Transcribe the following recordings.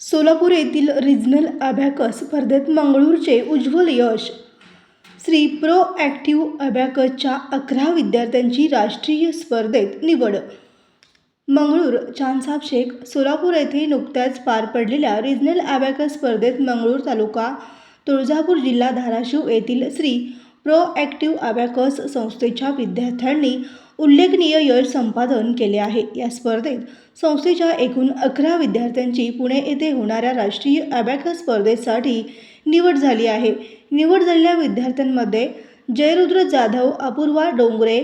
सोलापूर येथील regional abacus स्पर्धेत मंगळूरचे उज्ज्वल यश. श्री प्रो ॲक्टिव्ह अभ्याकसच्या अकरा विद्यार्थ्यांची राष्ट्रीय स्पर्धेत निवड. मंगळूर चांदसाब शेख सोलापूर येथे नुकत्याच पार पडलेल्या रिजनल अभ्याकस स्पर्धेत मंगळूर तालुका तुळजापूर जिल्हा धाराशिव येथील श्री प्रो ॲक्टिव्ह अबॅकस संस्थेच्या विद्यार्थ्यांनी उल्लेखनीय यश संपादन केले आहे. या स्पर्धेत संस्थेच्या एकूण अकरा विद्यार्थ्यांची पुणे येथे होणाऱ्या राष्ट्रीय अबॅकस स्पर्धेसाठी निवड झाली आहे. निवड झालेल्या विद्यार्थ्यांमध्ये जयरुद्र जाधव अपूर्वा डोंगरे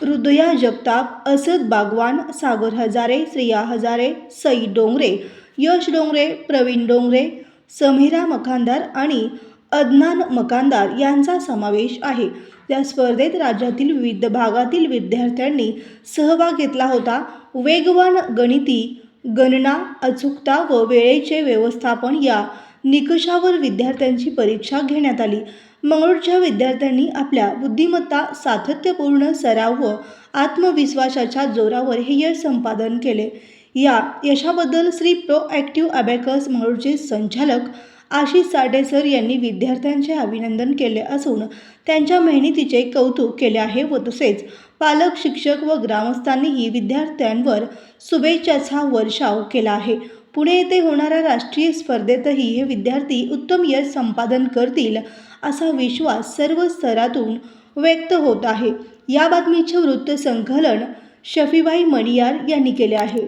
हृदया जगताप असद बागवान सागर हजारे श्रिया हजारे सई डोंगरे यश डोंगरे प्रवीण डोंगरे समीरा मखानदार आणि अदनान मकानदार यांचा समावेश आहे. या स्पर्धेत राज्यातील विविध भागातील विद्यार्थ्यांनी सहभाग घेतला होता. वेगवान गणिती गणना अचूकता व वेळेचे व्यवस्थापन या निकषावर विद्यार्थ्यांची परीक्षा घेण्यात आली. मंगळूरच्या विद्यार्थ्यांनी आपल्या बुद्धिमत्ता सातत्यपूर्ण सराव व आत्मविश्वासाच्या जोरावर हे यश संपादन केले. या यशाबद्दल श्री प्रो ॲक्टिव्ह अबॅकस मंगळूरचे संचालक आशिष साडेसर यांनी विद्यार्थ्यांचे अभिनंदन केले असून त्यांच्या मेहनतीचे कौतुक केले आहे व तसेच पालक शिक्षक व ग्रामस्थांनीही विद्यार्थ्यांवर शुभेच्छाचा वर्षाव केला आहे. पुणे येथे होणाऱ्या राष्ट्रीय स्पर्धेतही हे विद्यार्थी उत्तम यश संपादन करतील असा विश्वास सर्व स्तरातून व्यक्त होत आहे. या बातमीचे वृत्तसंकलन शफीबाई मणियार यांनी केले आहे.